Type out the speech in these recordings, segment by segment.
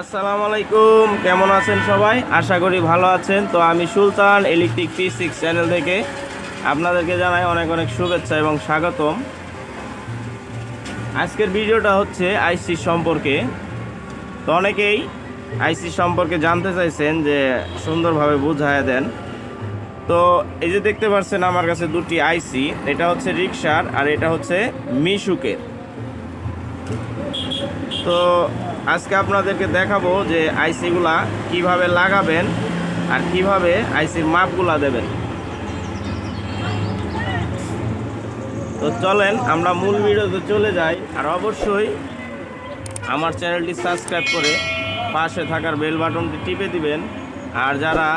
আসসালামু আলাইকুম কেমন আছেন সবাই? আশা করি ভালো আছেন। তো আমি Sultan electric P six channel থেকে আপনাদেরকে জানাই অনেক অনেক শুভেচ্ছা এবং স্বাগতম। আজকের ভিডিওটা হচ্ছে আইসি সম্পর্কে। তো অনেকেই আইসি সম্পর্কে জানতে চাইছেন যে সুন্দরভাবে বুঝায় দেন। তো এই যে দেখতে পাচ্ছেন আমার কাছে দুটি আইসি এটা হচ্ছে রিক্সার আর এটা হচ্ছে মিশুকের। তো আজকে আপনাদেরকে দেখাবো যে আইসিগুলা কীভাবে লাগাবেন আর কীভাবে আইসির মাপগুলা দেবেন। তো চলেন, আমরা মূল ভিডিওতে চলে যাই। আর অবশ্যই আমার চ্যানেলটি সাবস্ক্রাইব করে পাশে থাকার বেল বাটনটি টিপে দিবেন। আর যারা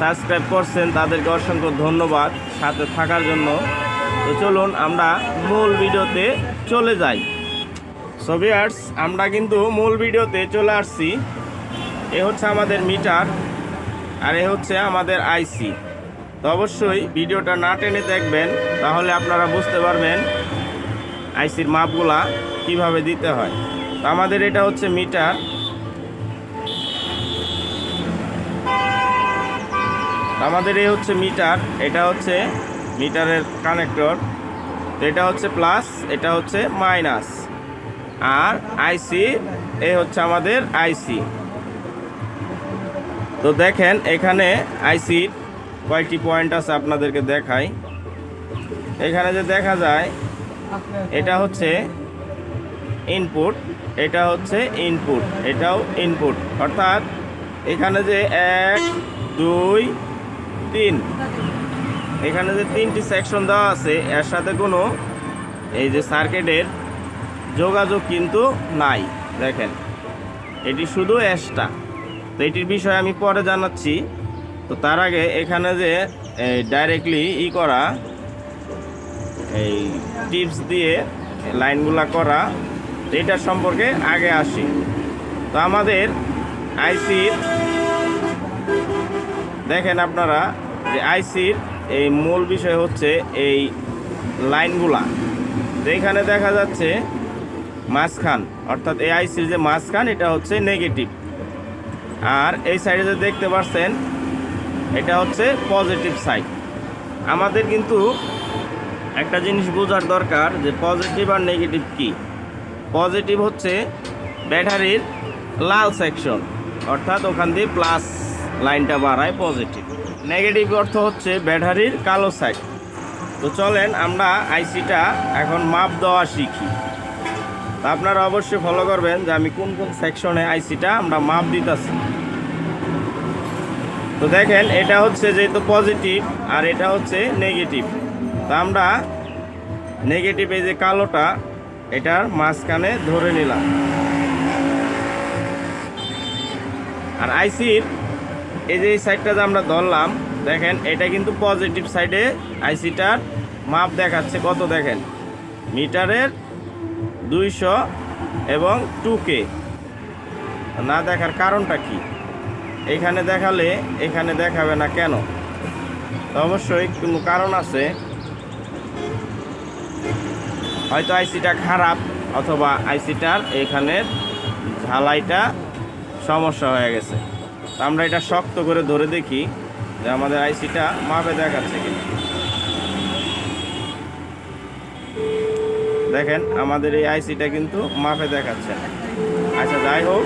সাবস্ক্রাইব করছেন, তাদেরকে অসংখ্য ধন্যবাদ সাথে থাকার জন্য। তো চলুন, আমরা মূল ভিডিওতে চলে যাই। সো আমরা কিন্তু মূল ভিডিওতে চলে আসছি। এ হচ্ছে আমাদের মিটার আর এ হচ্ছে আমাদের আইসি। তো অবশ্যই ভিডিওটা না টেনে দেখবেন, তাহলে আপনারা বুঝতে পারবেন আইসির মাপগুলা কীভাবে দিতে হয়। তো আমাদের এটা হচ্ছে মিটার। আমাদের এই হচ্ছে মিটার, এটা হচ্ছে মিটারের কানেক্টর। এটা হচ্ছে প্লাস, এটা হচ্ছে মাইনাস। আর আইসি এ হচ্ছে আমাদের আইসি তো দেখেন, এখানে আইসির কয়েকটি পয়েন্ট আছে আপনাদেরকে দেখাই। এখানে যে দেখা যায়, এটা হচ্ছে ইনপুট এটা হচ্ছে ইনপুট এটাও ইনপুট অর্থাৎ এখানে যে এক, দুই, তিন। এখানে যে তিনটি সেকশন দেওয়া আছে, এর সাথে কোনো এই যে সার্কিটের যোগাযোগ কিন্তু নাই, দেখেন। এটি শুধু অ্যাশটা তো এটির বিষয়ে আমি পরে জানাচ্ছি। তো তার আগে এখানে যে ডাইরেক্টলি ই করা, এই টিপস দিয়ে লাইনগুলা করা এটার সম্পর্কে আগে আসি। তো আমাদের আইসির দেখেন আপনারা, যে আইসির এই মূল বিষয় হচ্ছে এই লাইনগুলা তো এখানে দেখা যাচ্ছে মাঝখান, অর্থাৎ এই আইসির যে মাঝখান, এটা হচ্ছে নেগেটিভ আর এই সাইডে যে দেখতে পাচ্ছেন এটা হচ্ছে পজিটিভ সাইড আমাদের কিন্তু একটা জিনিস বোঝার দরকার যে পজিটিভ আর নেগেটিভ কি। পজিটিভ হচ্ছে ব্যাটারির লাল সেকশন অর্থাৎ ওখান দিয়ে প্লাস লাইনটা বাড়ায় পজিটিভ নেগেটিভ অর্থ হচ্ছে ব্যাটারির কালো সাইড তো চলেন আমরা আইসিটা এখন মাপ দেওয়া শিখি। আপনারা অবশ্যই ফলো করবেন যে আমি কোন কোন সেকশনে আইসিটা আমরা মাপ দিতেছি। তো দেখেন, এটা হচ্ছে যেহেতু পজিটিভ আর এটা হচ্ছে নেগেটিভ তা আমরা নেগেটিভ এই যে কালোটা, এটার মাঝখানে ধরে নিলাম। আর আইসির এই যে সাইডটা যে আমরা ধরলাম, দেখেন, এটা কিন্তু পজিটিভ সাইডে আইসিটার মাপ দেখাচ্ছে। কত দেখেন? মিটারের দুইশো এবং টু কে না দেখার কারণটা কি? এখানে দেখালে এখানে দেখাবে না কেন? অবশ্যই কোনো কারণ আছে। হয়তো আইসিটা খারাপ অথবা আইসিটার এখানের ঝালাইটা সমস্যা হয়ে গেছে। আমরা এটা শক্ত করে ধরে দেখি যে আমাদের আইসিটা মাপে দেখাচ্ছে কি দেখেন, আমাদের এই আইসিটা কিন্তু মাপে দেখাচ্ছে। না আচ্ছা যাই হোক,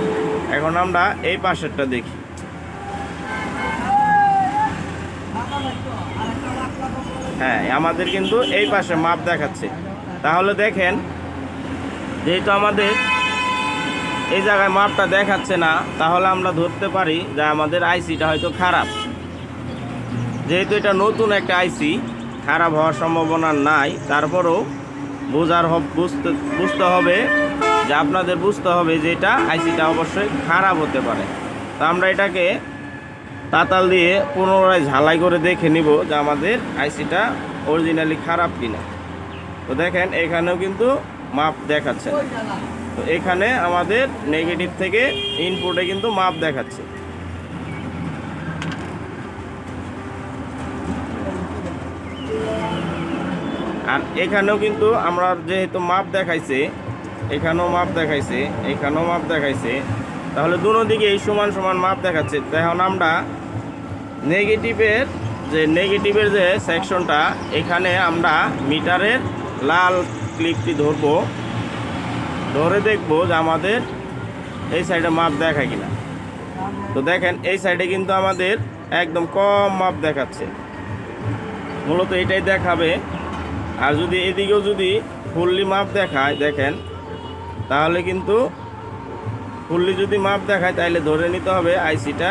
এখন আমরা এই পাশেরটা দেখি। হ্যাঁ আমাদের কিন্তু এই পাশে মাপ দেখাচ্ছে। তাহলে দেখেন, যেহেতু আমাদের এই জায়গায় মাপটা দেখাচ্ছে না, তাহলে আমরা ধরতে পারি যে আমাদের আইসিটা হয়তো খারাপ। যেহেতু এটা নতুন একটা আইসি, খারাপ হওয়ার সম্ভাবনা নাই, তারপরেও বোঝার বুঝতে বুঝতে হবে যে আপনাদের বুঝতে হবে যে এটা আইসিটা অবশ্যই খারাপ হতে পারে। তো আমরা এটাকে তাতাল দিয়ে পুনরায় ঝালাই করে দেখে নিব যে আমাদের আইসিটা অরিজিনালি খারাপ কিনা। তো দেখেন, এখানেও কিন্তু মাপ দেখাচ্ছে। তো এখানে আমাদের নেগেটিভ থেকে ইনপুটে কিন্তু মাপ দেখাচ্ছে। আর এখানেও কিন্তু আমরা যেহেতু মাপ দেখাইছে, এখানেও মাপ দেখাইছে, এখানেও মাপ দেখাইছে, তাহলে দুনো দিকে এই সমান সমান মাপ দেখাচ্ছে। তখন আমরা নেগেটিভের যে নেগেটিভের যে সেকশনটা এখানে আমরা মিটারের লাল ক্লিপটি ধরবো। ধরে দেখব যে আমাদের এই সাইডে মাপ দেখায় কিনা। তো দেখেন, এই সাইডে কিন্তু আমাদের একদম কম মাপ দেখাচ্ছে। মূলত এটাই দেখাবে। আর যদি এদিকেও যদি ফুললি মাপ দেখায়, দেখেন, তাহলে কিন্তু ফুললি যদি মাপ দেখায় তাহলে ধরে নিতে হবে আইসিটা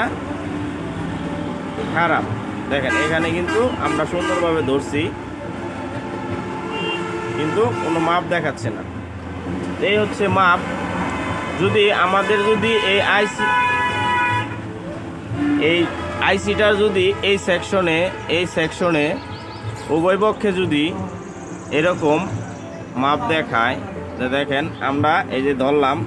খারাপ। দেখেন, এখানে কিন্তু আমরা সুন্দরভাবে ধরছি, কিন্তু কোনো মাপ দেখাচ্ছে না। এই হচ্ছে মাপ। যদি আমাদের যদি এই আইসি, এই আইসিটার যদি এই সেকশনে এই সেকশনে উভয় পক্ষে যদি এরকম মাপ দেখায়। যে দেখেন, আমরা এই যে ধরলাম।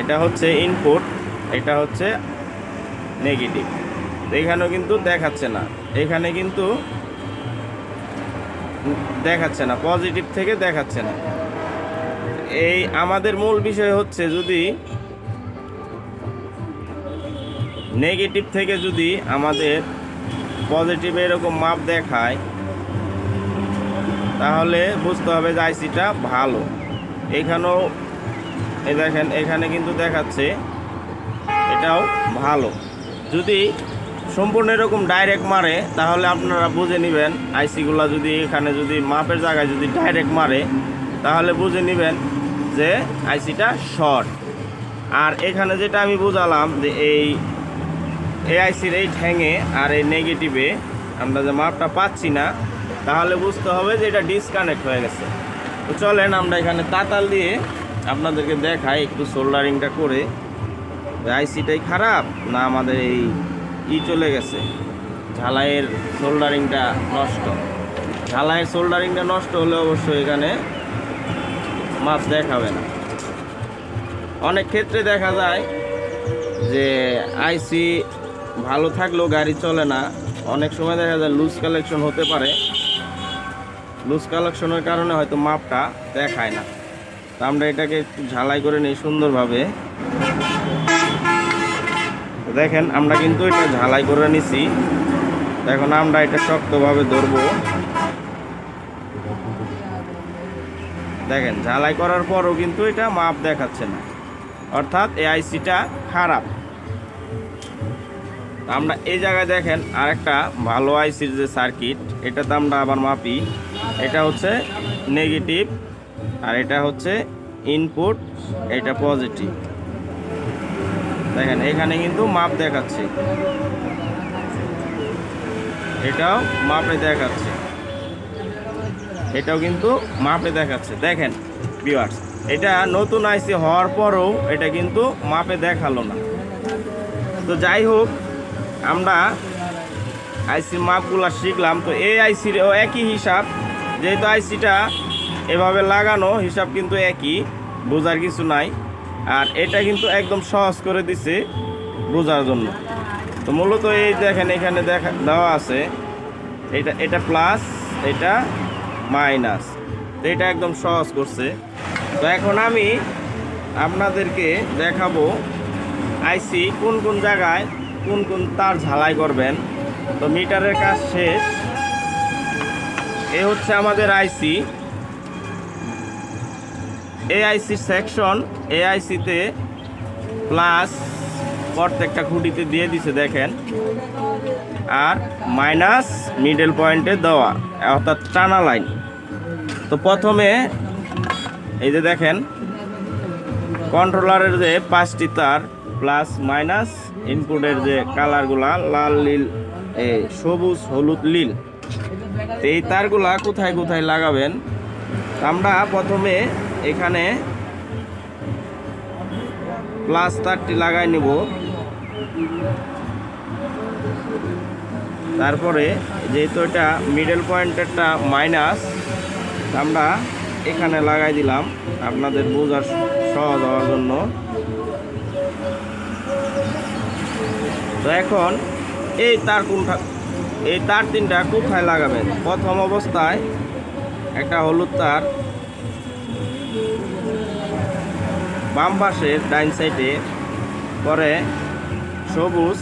এটা হচ্ছে ইনপুট এটা হচ্ছে নেগেটিভ এখানেও কিন্তু দেখাচ্ছে না। এখানে কিন্তু দেখাচ্ছে না পজিটিভ থেকে দেখাচ্ছে না। এই আমাদের মূল বিষয় হচ্ছে যদি নেগেটিভ থেকে যদি আমাদের পজিটিভ এরকম মাপ দেখায়, তাহলে বুঝতে হবে যে আইসিটা ভালো। এখানেও এই দেখেন, এখানে কিন্তু দেখাচ্ছে এটাও ভালো। যদি সম্পূর্ণ এরকম ডাইরেক্ট মারে, তাহলে আপনারা বুঝে নেবেন আইসিগুলো যদি এখানে যদি মাপের জায়গায় যদি ডাইরেক্ট মারে, তাহলে বুঝে নেবেন যে আইসিটা শর্ট আর এখানে যেটা আমি বুঝালাম যে এই এআইসির এই ঠ্যাঙে আর এই নেগেটিভে আমরা যে মাপটা পাচ্ছি না, তাহলে বুঝতে হবে যে এটা ডিসকানেক্ট হয়ে গেছে। তো চলেন আমরা এখানে তাতাল দিয়ে আপনাদেরকে দেখাই, একটু সোল্ডারিংটা করে। আইসিটাই খারাপ, না আমাদের এই ই চলে গেছে। ঝালাইয়ের সোল্ডারিংটা নষ্ট। ঝালাইয়ের সোল্ডারিংটা নষ্ট হলে অবশ্যই এখানে মাছ দেখাবে না অনেক ক্ষেত্রে দেখা যায় যে আইসি ভালো থাকলেও গাড়ি চলে না। অনেক সময় দেখা যায় লুজ কালেকশন হতে পারে। লুজ কালেকশনের কারণে হয়তো মাপটা দেখায় না। তো আমরা এটাকে একটু ঝালাই করে নিই সুন্দরভাবে। দেখেন, আমরা কিন্তু এটা ঝালাই করে নিছি। এখন আমরা এটা শক্তভাবে ধরবো। দেখেন, ঝালাই করার পরও কিন্তু এটা মাপ দেখাচ্ছে না। অর্থাৎ এই আইসিটা খারাপ। আমরা এই জায়গায় দেখেন আরেকটা ভালো আইসির যে সার্কিট। এটাতে আমরা আবার মাপি। এটা হচ্ছে নেগেটিভ আর এটা হচ্ছে ইনপুট, এটা পজিটিভ। দেখেন, এখানে কিন্তু মাপ দেখাচ্ছে। এটাও মাপে দেখাচ্ছে। এটাও কিন্তু মাপে দেখাচ্ছে। দেখেন ভিউয়ার্স এটা নতুন আইসি হওয়ার পরও এটা কিন্তু মাপে দেখাল না। তো যাই হোক আমরা আইসির মাপগুলো শিখলাম, তো এই আইসির একই হিসাব, যেহেতু আইসিটা এভাবে লাগানো, হিসাব কিন্তু একই, বোঝার কিছু নাই। আর এটা কিন্তু একদম সহজ করে দিছে বোঝার জন্য। তো মূলত এই দেখেন, এখানে দেখা, দেওয়া আছে, এটা এটা প্লাস এটা মাইনাস তো এটা একদম সহজ করছে। তো এখন আমি আপনাদেরকে দেখাবো আইসি কোন কোন জায়গায় কোন কোন তার ঝালাই করবেন। তো মিটারের কাজ শেষ। এ হচ্ছে আমাদের আইসি। এআইসি সেকশন এআইসিতে প্লাস প্রত্যেকটা খুঁটিতে দিয়ে দিছে, দেখেন। আর মাইনাস মিডল পয়েন্টে দেওয়া, অর্থাৎ টানা লাইন। তো প্রথমে এই যে দেখেন, কন্ট্রোলারের যে পাঁচটি তার, প্লাস মাইনাস ইনপুটের যে কালারগুলা লাল, নীল সবুজ, হলুদ, নীল। এই তারগুলা কোথায় কোথায় লাগাবেন? আমরা প্রথমে এখানে প্লাস তারটি লাগাই নিব। তারপরে যেহেতু এটা মিডল পয়েন্টেরটা মাইনাস আমরা এখানে লাগাই দিলাম। আপনাদের বোঝার সহজ হওয়ার জন্য। তো এখন এই তার কোনটা, এই তার তিনটা কোথায় লাগাবেন? প্রথম অবস্থায় একটা হলুদ তার বাম পাশে ডাইন সাইডে, পরে সবুজ,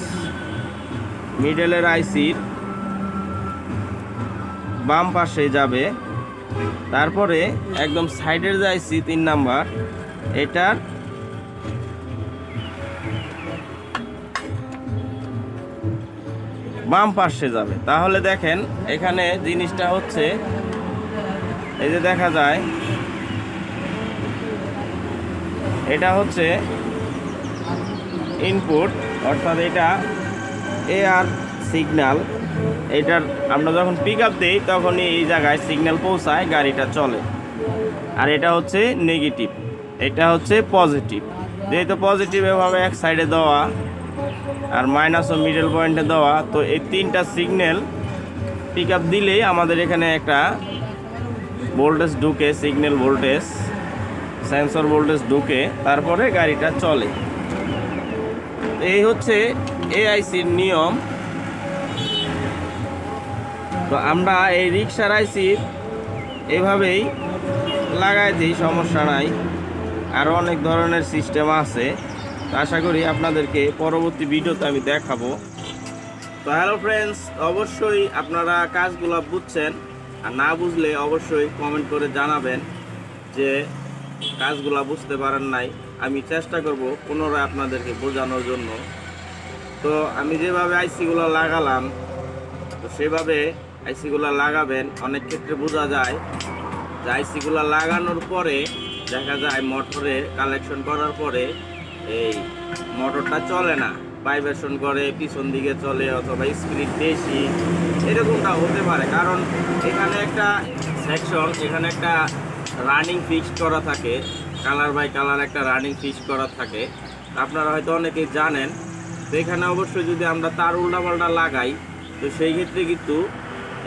মিডলের আইসির বাম পাশে যাবে, তারপরে একদম সাইডের যে আইসি তিন নাম্বার, এটার বাম পাশে যাবে। তাহলে দেখেন, এখানে জিনিসটা হচ্ছে, এই যে দেখা যায়, এটা হচ্ছে ইনপুট অর্থাৎ এটা এআর সিগন্যাল এটার আমরা যখন পিক আপ দিই, তখনই এই জায়গায় সিগন্যাল পৌঁছায়, গাড়িটা চলে। আর এটা হচ্ছে নেগেটিভ এটা হচ্ছে পজিটিভ যেহেতু পজিটিভ এভাবে এক সাইডে দেওয়া আর মাইনাস ও মিডল পয়েন্টে দেওয়া, তো এই তিনটা সিগন্যাল পিক আপ দিলেই আমাদের এখানে একটা ভোল্টেজ ঢুকে সিগন্যাল ভোল্টেজ সেন্সর ভোল্টেজ ঢুকে, তারপরে গাড়িটা চলে। এই হচ্ছে এআইসির নিয়ম। তো আমরা এই রিক্সার আইসির এভাবেই লাগাই দিই, সমস্যা নাই। আরও অনেক ধরনের সিস্টেম আছে। আশা করি আপনাদেরকে পরবর্তী ভিডিওতে আমি দেখাবো। তো হ্যালো ফ্রেন্ডস অবশ্যই আপনারা কাজগুলো বুঝছেন, আর না বুঝলে অবশ্যই কমেন্ট করে জানাবেন যে কাজগুলো বুঝতে পারেন নাই। আমি চেষ্টা করব পুনরায় আপনাদেরকে বোঝানোর জন্য। তো আমি যেভাবে আইসিগুলো লাগালাম, তো সেভাবে আইসিগুলো লাগাবেন। অনেক ক্ষেত্রে বোঝা যায় যে আইসিগুলো লাগানোর পরে দেখা যায় মোটরে কালেকশন করার পরে এই মোটরটা চলে না ভাইব্রেশন করে, পিছন দিকে চলে অথবা স্পিড বেশি, এরকমটা হতে পারে। কারণ এখানে একটা সেকশন এখানে একটা রানিং ফিক্সড করা থাকে কালার বাই কালার একটা রানিং ফিক্সড করা থাকে। আপনারা হয়তো অনেকেই জানেন, তো এখানে অবশ্যই যদি আমরা তার উল্টাপাল্টা লাগাই, তো সেই ক্ষেত্রে কিন্তু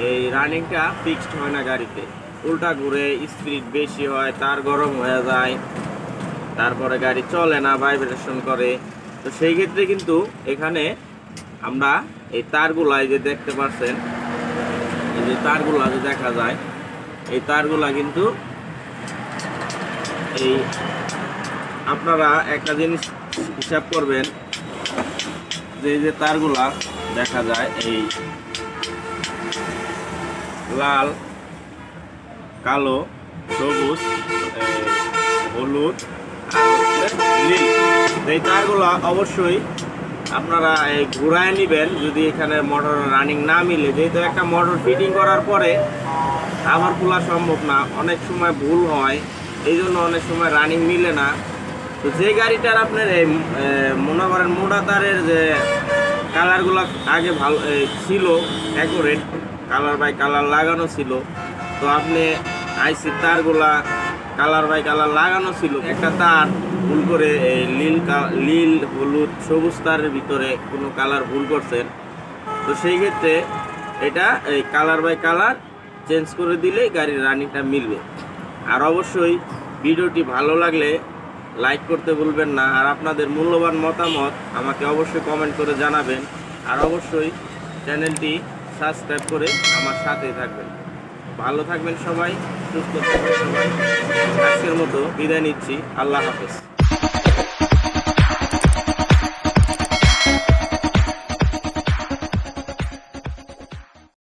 এই রানিংটা ফিক্সড হয় না গাড়িতে। উল্টা ঘুরে স্পিড বেশি হয়, তার গরম হয়ে যায় তারপরে গাড়ি চলে না ভাইব্রেশন করে। তো সেই ক্ষেত্রে কিন্তু এখানে আমরা এই তারগুলা যে দেখতে পাচ্ছেন এই যে তারগুলা যে দেখা যায়, এই তারগুলা কিন্তু এই আপনারা একটা জিনিস হিসাব করবেন যে যে তারগুলা দেখা যায় এই লাল, কালো, সবুজ হলুদ এই তারগুলা অবশ্যই আপনারা এই ঘুরায় নেবেন যদি এখানে মোটর রানিং না মিলে। যেহেতু একটা মোটর ফিটিং করার পরে আবার খোলা সম্ভব না, অনেক সময় ভুল হয়, এই জন্য অনেক সময় রানিং মিলে না। তো যে গাড়িটার আপনার এই মনে করেন মোটা তারের যে কালারগুলো আগে ভালো ছিল অ্যাকুরেট কালার বাই কালার লাগানো ছিল, তো আপনি আইসির তারগুলা কালার বাই কালার লাগানো ছিল। একটা তার ভুল করে এই নীল নীল, হলুদ, সবুজ তারের ভিতরে কোনো কালার ভুল করছেন, তো সেই ক্ষেত্রে এটা এই কালার বাই কালার চেঞ্জ করে দিলে গাড়ির রানিংটা মিলবে। আর অবশ্যই ভিডিওটি ভালো লাগলে লাইক করতে ভুলবেন না, আর আপনাদের মূল্যবান মতামত আমাকে অবশ্যই কমেন্ট করে জানাবেন, আর অবশ্যই চ্যানেলটি সাবস্ক্রাইব করে আমার সাথে থাকবেন। ভালো থাকবেন সবাই, সুস্থ থাকবেন সবাই। আজকের মতো বিদায় নিচ্ছি, আল্লাহ হাফেজ।